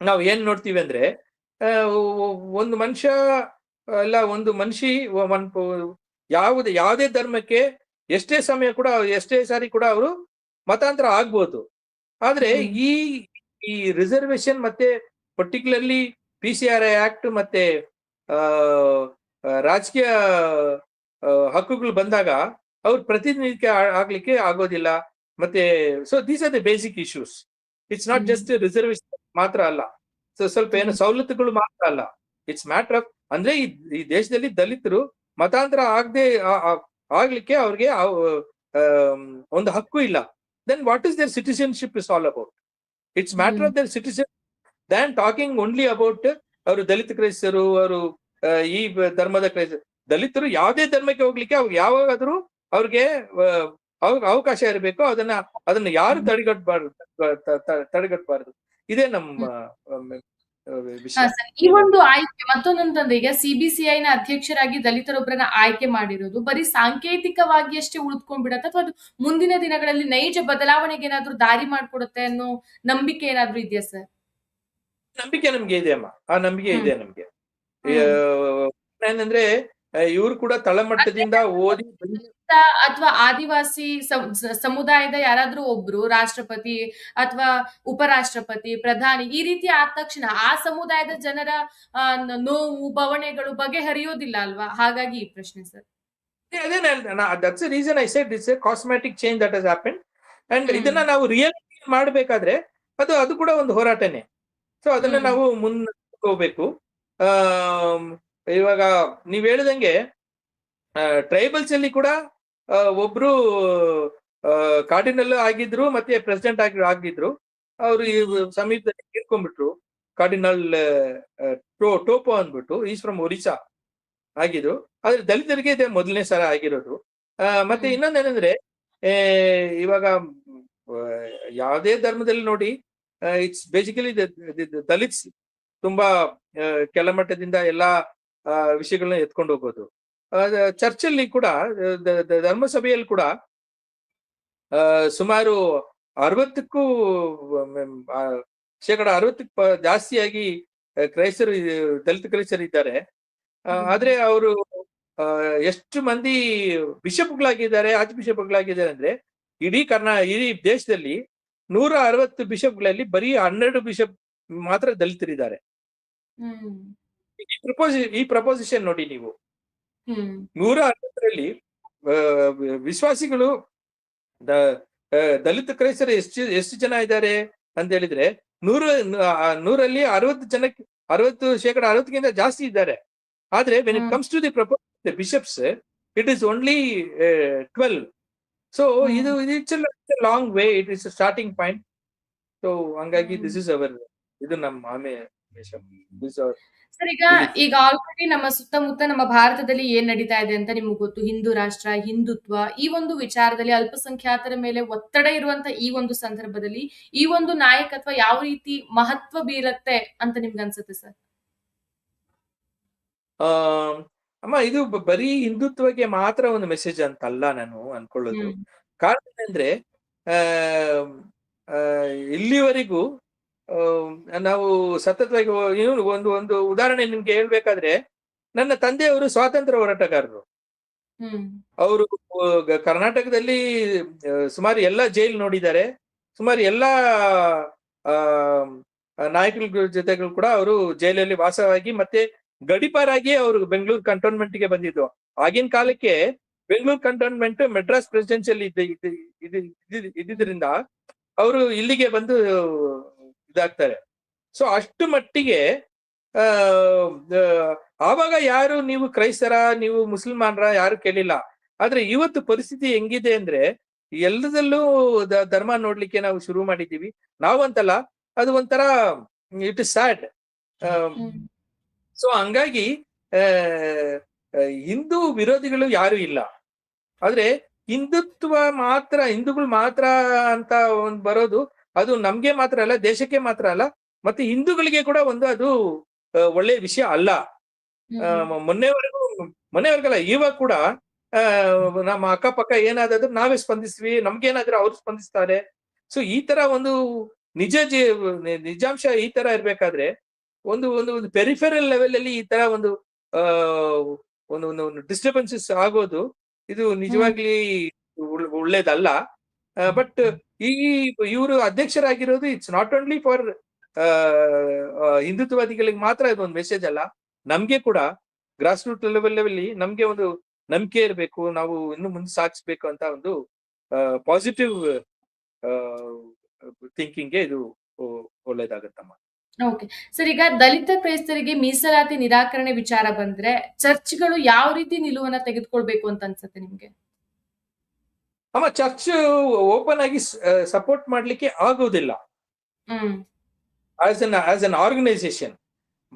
ನಾವು ಏನ್ ನೋಡ್ತೀವಿ ಅಂದ್ರೆ ಒಂದು ಮನುಷ್ಯ ಅಲ್ಲ ಒಂದು ಮನುಷ್ಯ ಒಂದು ಯಾವುದೇ ಯಾವುದೇ ಧರ್ಮಕ್ಕೆ ಎಷ್ಟೇ ಸಮಯ ಕೂಡ ಎಷ್ಟೇ ಸಾರಿ ಕೂಡ ಅವರು ಮತಾಂತರ ಆಗ್ಬೋದು. ಆದ್ರೆ ಈ ಈ ರಿಸರ್ವೇಶನ್ ಮತ್ತೆ particularly P C R I act ಮತ್ತೆ ರಾಜಕೀಯ ಹಕ್ಕುಗಳು ಬಂದಾಗ ಅವ್ರ ಪ್ರತಿನಿಧಿತ್ವ ಆ- ಆಗ್ಲಿಕ್ಕೆ ಆಗೋದಿಲ್ಲ. ಮತ್ತೆ so these are the basic issues it's not. Just reservation ಮಾತ್ರ ಅಲ್ಲ. ಸೊ ಸ್ವಲ್ಪ ಏನು. ಸವಲತ್ತುಗಳು ಮಾತ್ರ ಅಲ್ಲ. ಇಟ್ಸ್ ಮ್ಯಾಟರ್ ಆಫ್ ಅಂದ್ರೆ ಈ ಈ ದೇಶದಲ್ಲಿ ದಲಿತರು ಮತಾಂತರ ಆಗದೆ ಆಗ್ಲಿಕ್ಕೆ ಅವ್ರಿಗೆ ಒಂದು ಹಕ್ಕು ಇಲ್ಲ. Then what is their citizenship is all about it's matter of their citizen than talking only about ಅವರು ದಲಿತ ಕ್ರೈಸ್ತರು ಅವರು ಈ ಧರ್ಮದ ಕ್ರೈಸ್ತ ದಲಿತರು ಯಾವುದೇ ಧರ್ಮಕ್ಕೆ ಹೋಗ್ಲಿಕ್ಕೆ ಅವ್ರು ಯಾವಾಗಾದ್ರೂ ಅವ್ರಿಗೆ ಅವಕಾಶ ಇರಬೇಕು. ಅದನ್ನ ಅದನ್ನ ಯಾರು ತಡೆಗಟ್ಟಬಾರ್ದು ತಡೆಗಟ್ಟಬಾರ್ದು ಇದೇ ನಮ್ಮ ವಿಷಯ. ಹಾ, ಸರ್. ಈ ಒಂದು ಆಯ್ಕೆ ಮತ್ತೊಂದಂತಂದ್ರೆ ಈಗ ಸಿಬಿಸಿಐ ನ ಅಧ್ಯಕ್ಷರಾಗಿ ದಲಿತರೊಬ್ಬರನ್ನ ಆಯ್ಕೆ ಮಾಡಿರೋದು ಬರೀ ಸಾಂಕೇತಿಕವಾಗಿ ಅಷ್ಟೇ ಉಳಿದುಕೊಂಡ್ಬಿಡತ್ತೆ ಅಥವಾ ಅದು ಮುಂದಿನ ದಿನಗಳಲ್ಲಿ ನೈಜ ಬದಲಾವಣೆಗೆ ಏನಾದ್ರೂ ದಾರಿ ಮಾಡ್ಕೊಡುತ್ತೆ ಅನ್ನೋ ನಂಬಿಕೆ ಏನಾದ್ರೂ ಇದೆಯಾ ಸರ್? ನಂಬಿಕೆ ನಮ್ಗೆ ಇದೆ ಅಮ್ಮ. ಆ ನಂಬಿಕೆ ಇದೆ ನಮ್ಗೆ. ಏನಂದ್ರೆ ಇವರು ಕೂಡ ತಳಮಟ್ಟದಿಂದ ಓದಿ ಅಥವಾ ಆದಿವಾಸಿ ಸಮುದಾಯದ ಯಾರಾದ್ರೂ ಒಬ್ರು ರಾಷ್ಟ್ರಪತಿ ಅಥವಾ ಉಪರಾಷ್ಟ್ರಪತಿ ಪ್ರಧಾನಿ ಈ ರೀತಿ ಆದ ತಕ್ಷಣ ಆ ಸಮುದಾಯದ ಜನರ ನೋವು ಬವಣೆಗಳು ಬಗೆಹರಿಯೋದಿಲ್ಲ ಅಲ್ವಾ? ಹಾಗಾಗಿ ಈ ಪ್ರಶ್ನೆ sir. That's reason I said it's a cosmetic change that has happen and ಇದನ್ನ ನಾವು ರಿಯಲ್ ಮಾಡಬೇಕಾದ್ರೆ ಅದು ಅದು ಕೂಡ ಒಂದು ಹೋರಾಟನೇ. ಸೊ ಅದನ್ನ ನಾವು ಮುನ್ ಹೋಗ್ಬೇಕು. ಇವಾಗ ನೀವ್ ಹೇಳಿದಂಗೆ ಟ್ರೈಬಲ್ಸ್ ಅಲ್ಲಿ ಕೂಡ ಒಬ್ರು ಕಾರ್ಡಿನಲ್ ಆಗಿದ್ರು ಮತ್ತೆ ಪ್ರೆಸಿಡೆಂಟ್ ಆಗಿ ಆಗಿದ್ರು. ಅವರು ಈ ಸಮೀಪದಲ್ಲಿ ತೀರ್ಕೊಂಡ್ಬಿಟ್ರು ಕಾರ್ಡಿನಲ್ ಟೋ ಟೋಪೋ ಅಂದ್ಬಿಟ್ಟು ಈಸ್ ಫ್ರಮ್ ಒರಿಸ್ಸಾ ಆಗಿದ್ರು. ಆದ್ರೆ ದಲಿತರಿಗೆ ಇದೆ ಮೊದಲನೇ ಸಲ ಆಗಿರೋದು. ಮತ್ತೆ ಇನ್ನೊಂದ್ ಏನಂದ್ರೆ ಏ, ಇವಾಗ ಯಾವುದೇ ಧರ್ಮದಲ್ಲಿ ನೋಡಿ ಇಟ್ಸ್ ಬೇಸಿಕಲಿ ದಲಿತ್ಸ್ ತುಂಬಾ ಕೆಳಮಟ್ಟದಿಂದ ಎಲ್ಲಾ ವಿಷಯಗಳನ್ನ ಎತ್ಕೊಂಡು ಹೋಗೋದು. ಚರ್ಚಲ್ಲಿ ಕೂಡ ಧರ್ಮಸಭೆಯಲ್ಲಿ ಕೂಡ ಸುಮಾರು ಅರವತ್ತಕ್ಕೂ ಶೇಕಡ ಅರವತ್ತಕ್ಕೆ ಜಾಸ್ತಿಯಾಗಿ ಕ್ರೈಸ್ತರು ದಲಿತ ಕ್ರೈಸ್ತರು ಇದ್ದಾರೆ. ಆದ್ರೆ ಅವರು ಎಷ್ಟು ಮಂದಿ ಬಿಷಪ್ಗಳಾಗಿದ್ದಾರೆ ಆರ್ಚ್ ಬಿಷಪ್ಗಳಾಗಿದ್ದಾರೆ ಅಂದ್ರೆ ಇಡೀ ಕರ್ನಾ ಇಡೀ ದೇಶದಲ್ಲಿ ನೂರ ಅರವತ್ತು ಬಿಷಪ್ಗಳಲ್ಲಿ ಬರೀ ಹನ್ನೆರಡು ಬಿಷಪ್ ಮಾತ್ರ ದಲಿತರಿದ್ದಾರೆ. ಈ ಪ್ರಪೋಸಿ ಈ ಪ್ರಪೋಸಿಷನ್ ನೋಡಿ ನೀವು ನೂರ ಅರವತ್ತರಲ್ಲಿ ವಿಶ್ವಾಸಿಗಳು ದಲಿತ ಕ್ರೈಸ್ತರು ಎಷ್ಟು ಎಷ್ಟು ಜನ ಇದ್ದಾರೆ ಅಂತ ಹೇಳಿದ್ರೆ ನೂರ ನೂರಲ್ಲಿ ಅರವತ್ತು ಜನಕ್ಕೆ ಅರವತ್ತು ಶೇಕಡ ಅರವತ್ತಕ್ಕಿಂತ ಜಾಸ್ತಿ ಇದ್ದಾರೆ ಆದ್ರೆ when it. Comes to the propose bishops it is only twelve so. ಇದು it's long way it is starting point so ಹಂಗಾಗಿ. ದಿಸ್ ಇಸ್ ಅವರ್ ಇದು ನಮ್ಮ ಆಮೆ ಸರ್ ಈಗ ಈಗ ಆಲ್ರೆಡಿ ನಮ್ಮ ಸುತ್ತಮುತ್ತ ನಮ್ಮ ಭಾರತದಲ್ಲಿ ಏನ್ ನಡೀತಾ ಇದೆ ಅಂತ ನಿಮ್ಗೆ ಗೊತ್ತು? ಹಿಂದೂ ರಾಷ್ಟ್ರ ಹಿಂದುತ್ವ ಈ ಒಂದು ವಿಚಾರದಲ್ಲಿ ಅಲ್ಪಸಂಖ್ಯಾತರ ಮೇಲೆ ಒತ್ತಡ ಇರುವಂತ ಈ ಒಂದು ಸಂದರ್ಭದಲ್ಲಿ ಈ ಒಂದು ನಾಯಕತ್ವ ಯಾವ ರೀತಿ ಮಹತ್ವ ಬೀರತ್ತೆ ಅಂತ ನಿಮ್ಗೆ ಅನ್ಸುತ್ತೆ ಸರ್? ಅಮ್ಮ ಇದು ಬರೀ ಹಿಂದುತ್ವಕ್ಕೆ ಮಾತ್ರ ಒಂದು ಮೆಸೇಜ್ ಅಂತಲ್ಲ ನಾನು ಅನ್ಕೊಳ್ಳೋದು. ಕಾರಣ ಏನಂದ್ರೆ ಇಲ್ಲಿವರೆಗೂ ನಾವು ಸತತವಾಗಿ ಇವನು ಇನ್ನು ಒಂದು ಒಂದು ಉದಾಹರಣೆ ನಿಮ್ಗೆ ಹೇಳ್ಬೇಕಾದ್ರೆ ನನ್ನ ತಂದೆಯವರು ಸ್ವಾತಂತ್ರ್ಯ ಹೋರಾಟಗಾರರು. ಅವರು ಕರ್ನಾಟಕದಲ್ಲಿ ಸುಮಾರು ಎಲ್ಲ ಜೈಲ್ ನೋಡಿದ್ದಾರೆ. ಸುಮಾರು ಎಲ್ಲ ಆ, ನಾಯಕರ ಜೊತೆಗಳು ಕೂಡ ಅವರು ಜೈಲಲ್ಲಿ ವಾಸವಾಗಿ ಮತ್ತೆ ಗಡಿಪಾರಾಗಿ ಅವರು ಬೆಂಗಳೂರು ಕಂಟೋನ್ಮೆಂಟ್ಗೆ ಬಂದಿದ್ದು. ಆಗಿನ ಕಾಲಕ್ಕೆ ಬೆಂಗಳೂರು ಕಂಟೋನ್ಮೆಂಟ್ ಮೆಡ್ರಾಸ್ ಪ್ರೆಸಿಡೆನ್ಸಿಯಲ್ಲಿ ಇದ್ದ ಇದ್ದ- ಇದ್ದ- ಇದ್ದಿದ್- ಇದ್ದಿದ್ರಿಂದ ಅವರು ಇಲ್ಲಿಗೆ ಬಂದು ಇದಾಗ್ತಾರೆ. ಸೊ ಅಷ್ಟು ಮಟ್ಟಿಗೆ ಆವಾಗ ಯಾರು ನೀವು ಕ್ರೈಸ್ತರ ನೀವು ಮುಸಲ್ಮಾನರ ಯಾರು ಕೇಳಿಲ್ಲ. ಆದ್ರೆ ಇವತ್ತು ಪರಿಸ್ಥಿತಿ ಹೆಂಗಿದೆ ಅಂದ್ರೆ ಎಲ್ಲದಲ್ಲೂ ಧರ್ಮ ನೋಡ್ಲಿಕ್ಕೆ ನಾವು ಶುರು ಮಾಡಿದ್ದೀವಿ. ನಾವಂತಲ್ಲ ಅದು ಒಂಥರ ಇಟ್ ಇಸ್ ಸ್ಯಾಡ್ ಸೊ ಹಂಗಾಗಿ ಹಿಂದೂ ವಿರೋಧಿಗಳು ಯಾರು ಇಲ್ಲ. ಆದ್ರೆ ಹಿಂದುತ್ವ ಮಾತ್ರ ಹಿಂದೂಗಳು ಮಾತ್ರ ಅಂತ ಒಂದು ಬರೋದು ಅದು ನಮ್ಗೆ ಮಾತ್ರ ಅಲ್ಲ ದೇಶಕ್ಕೆ ಮಾತ್ರ ಅಲ್ಲ ಮತ್ತೆ ಹಿಂದೂಗಳಿಗೆ ಕೂಡ ಒಂದು ಅದು ಒಳ್ಳೆ ಒಳ್ಳೆಯ ವಿಷಯ ಅಲ್ಲ. ಮೊನ್ನೆವರೆಗೂ ಮೊನ್ನೆವರೆಗಲ್ಲ ಇವಾಗ ಕೂಡ ನಮ್ಮ ಅಕ್ಕಪಕ್ಕ ಏನಾದ್ರು ನಾವೇ ಸ್ಪಂದಿಸ್ತೀವಿ ನಮ್ಗೇನಾದ್ರೂ ಅವ್ರು ಸ್ಪಂದಿಸ್ತಾರೆ. ಸೊ ಈ ತರ ಒಂದು ನಿಜ ಜೀ ನಿಜಾಂಶ ಈ ತರ ಇರ್ಬೇಕಾದ್ರೆ ಒಂದು ಒಂದು ಒಂದು ಪೆರಿಫೆರಲ್ ಲೆವೆಲ್ ಅಲ್ಲಿ ಈ ತರ ಒಂದು ಆ ಒಂದು ಒಂದು ಒಂದು ಡಿಸ್ಟರ್ಬೆನ್ಸಸ್ ಆಗೋದು ಇದು ನಿಜವಾಗ್ಲಿ ಒಳ್ಳೇದಲ್ಲ ಬಟ್ ಈ ಇವರು ಅಧ್ಯಕ್ಷರಾಗಿರೋದು ಇಟ್ಸ್ ನಾಟ್ ಓನ್ಲಿ ಫಾರ್ ಹಿಂದುತ್ವವಾದಿಗಳಿಗೆ ಮಾತ್ರ ಇದೊಂದು ಮೆಸೇಜ್ ಅಲ್ಲ. ನಮ್ಗೆ ಕೂಡ ಗ್ರಾಸ್ ರೂಟ್ ಲೆವೆಲ್ ಲೆವೆಲ್ ನಮ್ಗೆ ಒಂದು ನಂಬಿಕೆ ಇರಬೇಕು, ನಾವು ಇನ್ನು ಮುಂದೆ ಸಾಗಿಸ್ಬೇಕು ಅಂತ ಒಂದು ಪಾಸಿಟಿವ್ ಥಿಂಕಿಂಗ್ ಇದು ಒಳ್ಳೇದಾಗತ್ತಮ್ಮ ಓಕೆ ಸರ್, ಈಗ ದಲಿತ ಕ್ರೈಸ್ತರಿಗೆ ಮೀಸಲಾತಿ ನಿರಾಕರಣೆ ವಿಚಾರ ಬಂದ್ರೆ ಚರ್ಚ್ಗಳು ಯಾವ ರೀತಿ ನಿಲುವನ್ನ ತೆಗೆದುಕೊಳ್ಬೇಕು ಅಂತ ಅನ್ಸುತ್ತೆ ನಿಮ್ಗೆ? ಅಮ್ಮ ಚರ್ಚ್ ಓಪನ್ ಆಗಿ ಸಪೋರ್ಟ್ ಮಾಡ್ಲಿಕ್ಕೆ ಆಗೋದಿಲ್ಲ ಹ್ಮ್. As an as an organization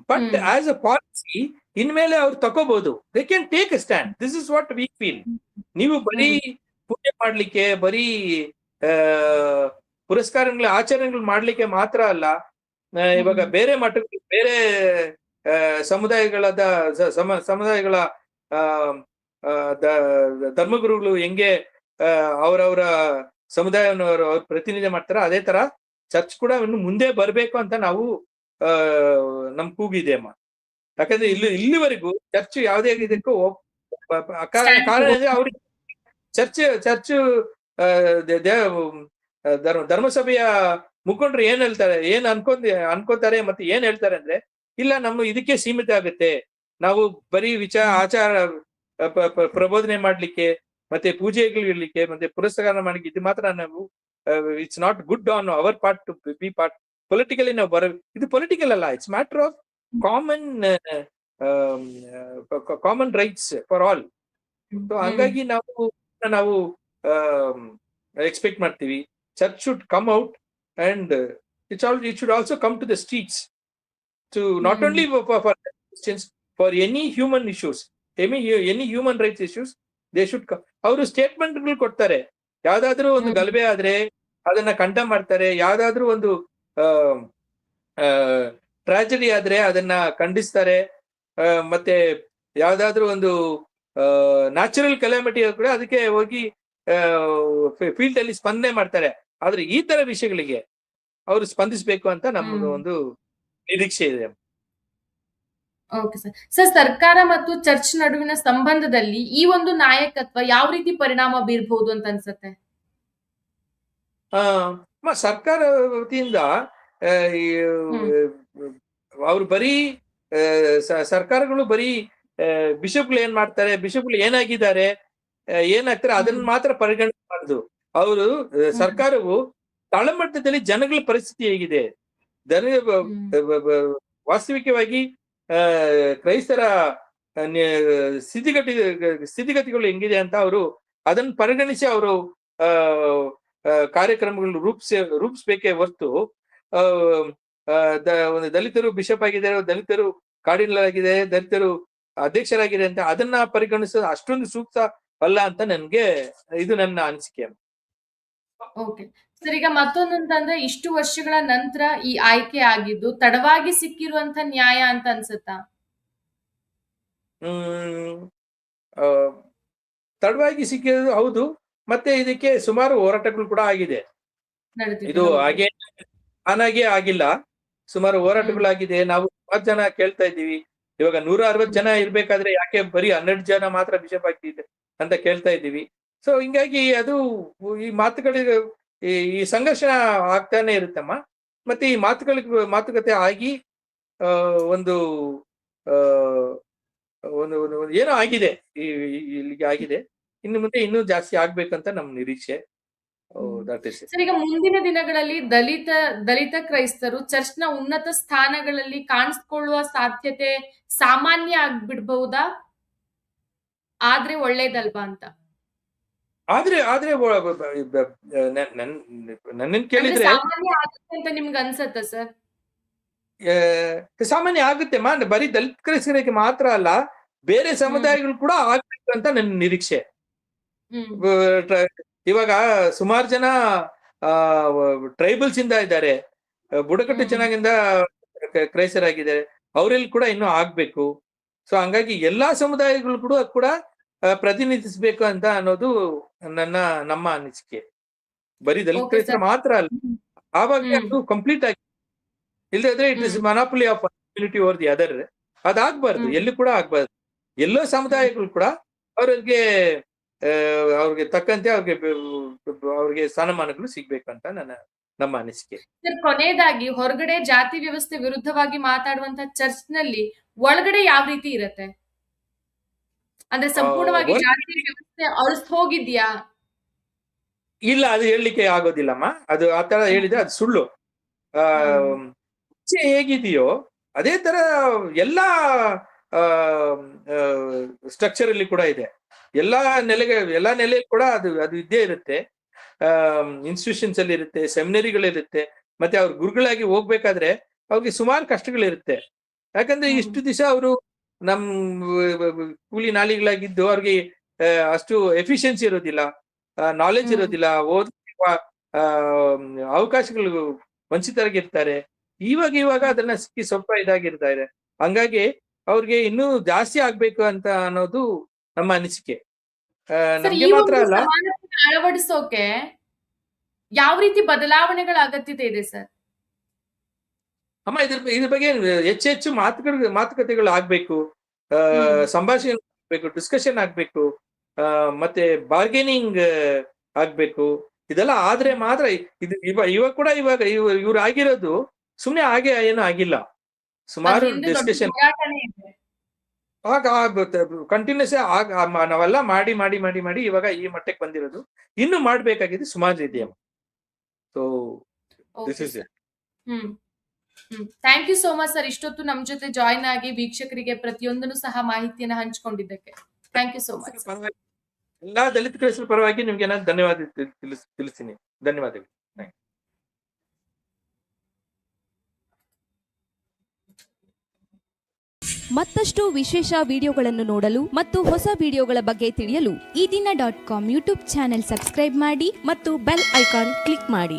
but as a policy ಇನ್ಮೇಲೆ ಅವ್ರು ತಗೋಬಹುದು they can take a stand this is what we feel ನೀವು ಬರೀ ಪೂಜೆ ಮಾಡ್ಲಿಕ್ಕೆ ಬರೀ ಪುರಸ್ಕಾರಗಳ ಆಚರಣೆಗಳು ಮಾಡ್ಲಿಕ್ಕೆ ಮಾತ್ರ ಅಲ್ಲ. ಇವಾಗ ಬೇರೆ ಮಠಗಳು ಬೇರೆ ಸಮುದಾಯಗಳಾದ ಸಮುದಾಯಗಳದ ಸಮ ಸಮುದಾಯಗಳ ಧರ್ಮಗುರುಗಳು ಹೆಂಗೆ ಅವರವರ ಸಮುದಾಯವನ್ನು ಅವ್ರು ಅವ್ರು ಪ್ರತಿನಿಧಿ ಮಾಡ್ತಾರ ಅದೇ ತರ ಚರ್ಚ್ ಕೂಡ ಇನ್ನು ಮುಂದೆ ಬರ್ಬೇಕು ಅಂತ ನಾವು ನಮ್ ಕೂಗಿದೆ ಅಮ್ಮ. ಯಾಕಂದ್ರೆ ಇಲ್ಲಿ ಇಲ್ಲಿವರೆಗೂ ಚರ್ಚ್ ಯಾವುದೇ ಇದಕ್ಕೂ ಕಾರಣ ಅವ್ರಿಗೆ ಚರ್ಚ್ ಚರ್ಚ್ ಧರ್ಮ ಧರ್ಮಸಭೆಯ ಮುಖಂಡ್ರು ಏನ್ ಹೇಳ್ತಾರೆ ಏನ್ ಅನ್ಕೊಂಡ್ ಅನ್ಕೋತಾರೆ ಮತ್ತೆ ಏನ್ ಹೇಳ್ತಾರೆ ಅಂದ್ರೆ ಇಲ್ಲ ನಮ್ಮ ಇದಕ್ಕೆ ಸೀಮಿತ ಆಗುತ್ತೆ. ನಾವು ಬರೀ ವಿಚಾರ ಆಚಾರ ಪ್ರಬೋಧನೆ ಮಾಡ್ಲಿಕ್ಕೆ ಮತ್ತೆ ಪೂಜೆಗಳು ಇರ್ಲಿಕ್ಕೆ ಮತ್ತೆ ಪುರಸ್ಕಾರ ಮಾಡ್ಲಿಕ್ಕೆ ಇದು ಮಾತ್ರ ನಾವು it's not good on our part to be part politically ನಾವು ಬರ ಇದು ಪೊಲಿಟಿಕಲ್ ಅಲ್ಲ it's matter of common common rights for all so ಹಂಗಾಗಿ ನಾವು ನಾವು ಎಕ್ಸ್ಪೆಕ್ಟ್ ಮಾಡ್ತೀವಿ. Church should come out and it's all it should also come to the streets to not Hmm. Only for Christians for any human issues any any human rights issues they should ಅವರು ಸ್ಟೇಟ್ಮೆಂಟ್ಗಳು ಕೊಡ್ತಾರೆ. ಯಾವ್ದಾದ್ರು ಒಂದು. ಗಲಭೆ ಆದ್ರೆ ಅದನ್ನ ಕಂಡ ಮಾಡ್ತಾರೆ. ಯಾವ್ದಾದ್ರು ಒಂದು ಟ್ರಾಜಿಡಿ ಆದ್ರೆ ಅದನ್ನ ಖಂಡಿಸ್ತಾರೆ. ಮತ್ತೆ ಯಾವ್ದಾದ್ರು ಒಂದು ನ್ಯಾಚುರಲ್ ಕೆಲಾಮಿಟಿ ಕೂಡ ಅದಕ್ಕೆ ಹೋಗಿ ಫೀಲ್ಡ್ ಅಲ್ಲಿ ಸ್ಪಂದನೆ ಮಾಡ್ತಾರೆ. ಆದ್ರೆ ಈ ತರ ವಿಷಯಗಳಿಗೆ ಅವರು ಸ್ಪಂದಿಸಬೇಕು ಅಂತ ನಮ್ಮದು. ಒಂದು ನಿರೀಕ್ಷೆ ಇದೆ. ಓಕೆ ಸರ್ ಸರ್ ಸರ್ಕಾರ ಮತ್ತು ಚರ್ಚ್ ನಡುವಿನ ಸಂಬಂಧದಲ್ಲಿ ಈ ಒಂದು ನಾಯಕತ್ವ ಯಾವ ರೀತಿ ಪರಿಣಾಮ ಬೀರ್ಬಹುದು ಅಂತ ಅನ್ಸುತ್ತೆ? ಸರ್ಕಾರ ವತಿಯಿಂದ ಅವ್ರು ಬರೀ ಸರ್ಕಾರಗಳು ಬರೀ ಬಿಷಪ್ಗಳು ಏನ್ ಮಾಡ್ತಾರೆ? ಬಿಷಪ್ಗಳು ಏನಾಗಿದ್ದಾರೆ? ಏನಾಗ್ತಾರೆ? ಅದನ್ನ. ಮಾತ್ರ ಪರಿಗಣಿಸಬಾರದು ಅವರು ಸರ್ಕಾರವು ತಳಮಟ್ಟದಲ್ಲಿ ಜನಗಳ ಪರಿಸ್ಥಿತಿ ಹೇಗಿದೆ. ಬ- ವಾಸ್ತವಿಕವಾಗಿ ಕ್ರೈಸ್ತರ ಸ್ಥಿತಿಗತಿ, ಸ್ಥಿತಿಗತಿಗಳು ಹೆಂಗಿದೆ ಅಂತ ಅವರು ಅದನ್ನು ಪರಿಗಣಿಸಿ ಅವರು ಕಾರ್ಯಕ್ರಮಗಳನ್ನು ರೂಪಿಸ, ರೂಪಿಸ್ಬೇಕೇ ಒಂದು ದಲಿತರು ಬಿಷಪ್ ಆಗಿದ್ದಾರೆ, ದಲಿತರು ಕಾರ್ಡಿನಲ್ ಆಗಿದೆ ದಲಿತರು ಅಧ್ಯಕ್ಷರಾಗಿದೆ ಅಂತ ಅದನ್ನ ಪರಿಗಣಿಸೋದು ಅಷ್ಟೊಂದು ಸೂಕ್ತ ಅಲ್ಲ ಅಂತ ನನ್ಗೆ, ಇದು ನನ್ನ ಅನಿಸಿಕೆ. ಓಕೆ ಸರ್ ಈಗ ಮತ್ತೊಂದಂತಂದ್ರೆ ಇಷ್ಟು ವರ್ಷಗಳ ನಂತರ ಈ ಆಯ್ಕೆ ಆಗಿದ್ದು ತಡವಾಗಿ ಸಿಕ್ಕಿರುವಂತ ನ್ಯಾಯ ಅಂತ ಅನ್ಸುತ್ತಾ? ತಡವಾಗಿ ಸಿಕ್ಕಿರೋದು ಹೌದು. ಮತ್ತೆ ಇದಕ್ಕೆ ಸುಮಾರು ಹೋರಾಟಗಳು ಕೂಡ ಆಗಿದೆ. ಇದು. ಹಾಗೆ ಆನಾಗೆ ಆಗಿಲ್ಲ. ಸುಮಾರು ಹೋರಾಟಗಳಾಗಿದೆ ನಾವು ಸುಮಾರು ಜನ ಕೇಳ್ತಾ ಇದ್ದೀವಿ. ಇವಾಗ ನೂರ ಅರವತ್ ಜನ ಇರ್ಬೇಕಾದ್ರೆ ಯಾಕೆ ಬರೀ ಹನ್ನೆರಡು ಜನ ಮಾತ್ರ ಬಿಷಪ್ ಆಗ್ತಿದೆ ಅಂತ ಕೇಳ್ತಾ ಇದ್ದೀವಿ. ಸೊ ಹಿಂಗಾಗಿ ಅದು ಈ ಮಾತುಗಳಿಗೆ ಈ ಈ ಸಂಘರ್ಷಣ ಆಗ್ತಾನೆ ಇರುತ್ತಮ್ಮ. ಮತ್ತೆ ಈ ಮಾತುಗಳಿಗೆ ಮಾತುಕತೆ ಆಗಿ ಒಂದು ಒಂದು ಒಂದು ಏನೋ ಆಗಿದೆ. ಈ ಇಲ್ಲಿಗೆ ಆಗಿದೆ. ಇನ್ನು ಮುಂದೆ ಇನ್ನೂ ಜಾಸ್ತಿ ಆಗ್ಬೇಕಂತ ನಮ್ಮ ನಿರೀಕ್ಷೆ. ಸರ್ ಈಗ ಮುಂದಿನ ದಿನಗಳಲ್ಲಿ ದಲಿತ ದಲಿತ ಕ್ರೈಸ್ತರು ಚರ್ಚ್ನ ಉನ್ನತ ಸ್ಥಾನಗಳಲ್ಲಿ ಕಾಣಿಸ್ಕೊಳ್ಳುವ ಸಾಧ್ಯತೆ ಸಾಮಾನ್ಯ ಆಗ್ಬಿಡ್ಬಹುದಾ? ಆದ್ರೆ ಒಳ್ಳೇದಲ್ವಾ ಅಂತ. ಆದ್ರೆ ಆದ್ರೆ ಒ- ಬ- ಬ- ಬ- ನನ್- ನನ್- ನನ್ನನ್ ಕೇಳಿದ್ರೆ ಸಾಮಾನ್ಯ ಆಗುತ್ತೆ ಅಂತ ನಿಮ್ಗೆ ಅನ್ಸತ್ತ ಸರ್? ಸಾಮಾನ್ಯ ಆಗುತ್ತೆ. ಮಾ ಬರೀ ದಲಿತ ಕ್ರೈಸ್ತರಿಗೆ ಮಾತ್ರ ಅಲ್ಲ ಬೇರೆ ಸಮುದಾಯಗಳು ಕೂಡ ಆಗ್ಬೇಕು ಅಂತ ನನ್ನ ನಿರೀಕ್ಷೆ. ಇವಾಗ ಸುಮಾರು ಜನ ಟ್ರೈಬಲ್ಸ್ ಇಂದ ಇದ್ದಾರೆ. ಬುಡಕಟ್ಟು ಜನಾಗಿಂದ ಕ್ರೈಸ್ತರಾಗಿದ್ದಾರೆ. ಅವರಲ್ಲಿ ಕೂಡ ಇನ್ನೂ ಆಗ್ಬೇಕು. ಸೊ ಹಂಗಾಗಿ ಎಲ್ಲಾ ಸಮುದಾಯಗಳು ಕೂಡ ಕೂಡ ಪ್ರತಿನಿಧಿಸ್ಬೇಕು ಅಂತ ಅನ್ನೋದು ನನ್ನ ನಮ್ಮ ಅನಿಸಿಕೆ. ಬರೀ ದಲಿತ ಮಾತ್ರ ಅಲ್ಲ. ಆವಾಗ ಅದು ಕಂಪ್ಲೀಟ್ ಆಗಿ ಇಲ್ಲದ್ರೆ it is. Monopoly of ability over the other ಅದಾಗ್ಬಾರ್ದು. ಎಲ್ಲಿ ಕೂಡ ಆಗ್ಬಾರ್ದು. ಎಲ್ಲೋ ಸಮುದಾಯಗಳು ಕೂಡ ಅವ್ರಿಗೆ ಅವ್ರಿಗೆ ತಕ್ಕಂತೆ ಅವ್ರಿಗೆ ಅವ್ರಿಗೆ ಸ್ಥಾನಮಾನಗಳು ಸಿಗ್ಬೇಕು ಅಂತ ನನ್ನ ನಮ್ಮ ಅನಿಸಿಕೆ. ಸರ್ ಕೊನೆಯದಾಗಿ ಹೊರಗಡೆ ಜಾತಿ ವ್ಯವಸ್ಥೆ ವಿರುದ್ಧವಾಗಿ ಮಾತಾಡುವಂತ ಚರ್ಚ್ನಲ್ಲಿ ಒಳಗಡೆ ಯಾವ ರೀತಿ ಇರತ್ತೆ? ಅಂದ್ರೆ ಸಂಪೂರ್ಣವಾಗಿ ಜಾತಿ ವ್ಯವಸ್ಥೆ ಅಳಿಸ್ ಹೋಗಿದ್ಯಾ? ಇಲ್ಲ ಅದು ಹೇಳಲಿಕ್ಕೆ ಆಗೋದಿಲ್ಲಮ್ಮ. ಅದು ಆ ತರ ಹೇಳಿದ್ರೆ ಅದು ಸುಳ್ಳು. ಆ. ಮುಂಚೆ ಹೇಗಿದೆಯೋ ಅದೇ ತರ ಎಲ್ಲಾ ಸ್ಟ್ರಕ್ಚರ್ ಅಲ್ಲಿ ಕೂಡ ಇದೆ. ಎಲ್ಲಾ ನೆಲೆಗೆ ಎಲ್ಲಾ ನೆಲೆಯಲ್ಲಿ ಕೂಡ ಅದು ಅದು ಇದ್ದೇ ಇರುತ್ತೆ. ಇನ್ಸ್ಟಿಟ್ಯೂಷನ್ಸ್ ಅಲ್ಲಿ ಇರುತ್ತೆ ಸೆಮಿನರಿಗಳಿರುತ್ತೆ ಮತ್ತೆ ಅವ್ರ ಗುರುಗಳಾಗಿ ಹೋಗ್ಬೇಕಾದ್ರೆ ಅವ್ರಿಗೆ ಸುಮಾರು ಕಷ್ಟಗಳಿರುತ್ತೆ. ಯಾಕಂದ್ರೆ. ಇಷ್ಟು ದಿವಸ ಅವರು ನಮ್ ಕೂಲಿ ನಾಲಿಗಳಾಗಿದ್ದು ಅವ್ರಿಗೆ ಅಷ್ಟು ಎಫಿಷಿಯನ್ಸಿ ಇರೋದಿಲ್ಲ. ನಾಲೆಜ್ ಇರೋದಿಲ್ಲ. ಓದ್ ಅವಕಾಶಗಳು ವಂಚಿತರಾಗಿರ್ತಾರೆ ಇವಾಗ ಇವಾಗ ಅದನ್ನ ಸಿಕ್ಕಿ ಸ್ವಲ್ಪ ಇದಾಗಿರ್ತಾರೆ. ಹಂಗಾಗಿ ಅವ್ರಿಗೆ ಇನ್ನೂ ಜಾಸ್ತಿ ಆಗ್ಬೇಕು ಅಂತ ಅನ್ನೋದು ನಮ್ಮ ಅನಿಸಿಕೆ. ನಮ್ಗೆ ಮಾತ್ರ ಅಲ್ಲ. ಅಳವಡಿಸೋಕೆ ಯಾವ ರೀತಿ ಬದಲಾವಣೆಗಳ ಅಗತ್ಯತೆ ಇದೆ ಸರ್? ಅಮ್ಮ ಇದ್ರ ಇದ್ರ ಬಗ್ಗೆ ಹೆಚ್ಚು ಹೆಚ್ಚು ಮಾತುಕತೆ ಮಾತುಕತೆಗಳು ಆಗ್ಬೇಕು. ಸಂಭಾಷಣೆ ಆಗ್ಬೇಕು ಡಿಸ್ಕಷನ್ ಆಗ್ಬೇಕು ಮತ್ತೆ ಬಾರ್ಗೇನಿಂಗ್ ಆಗ್ಬೇಕು. ಇದೆಲ್ಲ ಆದ್ರೆ ಮಾತ್ರ ಇದು ಇವ ಇವಾಗ ಕೂಡ ಇವಾಗ ಇವ್- ಇವ್ರು ಆಗಿರೋದು ಸುಮ್ನೆ ಹಾಗೆ ಏನು ಆಗಿಲ್ಲ. ಸುಮಾರು ಡಿಸ್ಕಷನ್ ಕಂಟಿನ್ಯೂಸ್ ಆಗ ನಾವೆಲ್ಲ ಮಾಡಿ ಮಾಡಿ ಮಾಡಿ ಮಾಡಿ ಇವಾಗ ಈ ಮಟ್ಟಕ್ಕೆ ಬಂದಿರೋದು. ಇನ್ನು ಮಾಡ್ಬೇಕಾಗಿದೆ ಸುಮಾರು ಇದೆಯಮ್ಮ. So this is sir. Hmm. Thank you so much sir ಇಷ್ಟೊತ್ತು ನಮ್ ಜೊತೆ ಜಾಯಿನ್ ಆಗಿ ವೀಕ್ಷಕರಿಗೆ ಪ್ರತಿಯೊಂದನ್ನು ಸಹ ಮಾಹಿತಿಯನ್ನ ಹಂಚಿಕೊಂಡಿದ್ದಕ್ಕೆ. ಥ್ಯಾಂಕ್ ಯು ಸೋ ಮಚ್ ಎಲ್ಲಾ ದಲಿತ ಹೆಸರು ಪರವಾಗಿ ನಿಮ್ಗೆ ನಾನು ಧನ್ಯವಾದ ತಿಳಿಸ್ತೀನಿ. ಧನ್ಯವಾದಗಳು. ಮತ್ತಷ್ಟು ವಿಶೇಷ ವಿಡಿಯೋಗಳನ್ನು ನೋಡಲು ಮತ್ತು ಹೊಸ ವಿಡಿಯೋಗಳ ಬಗ್ಗೆ ತಿಳಿಯಲು ಈ ದಿನ dot com YouTube channel subscribe ಮಾಡಿ ಮತ್ತು ಬೆಲ್ ಐಕಾನ್ ಕ್ಲಿಕ್ ಮಾಡಿ.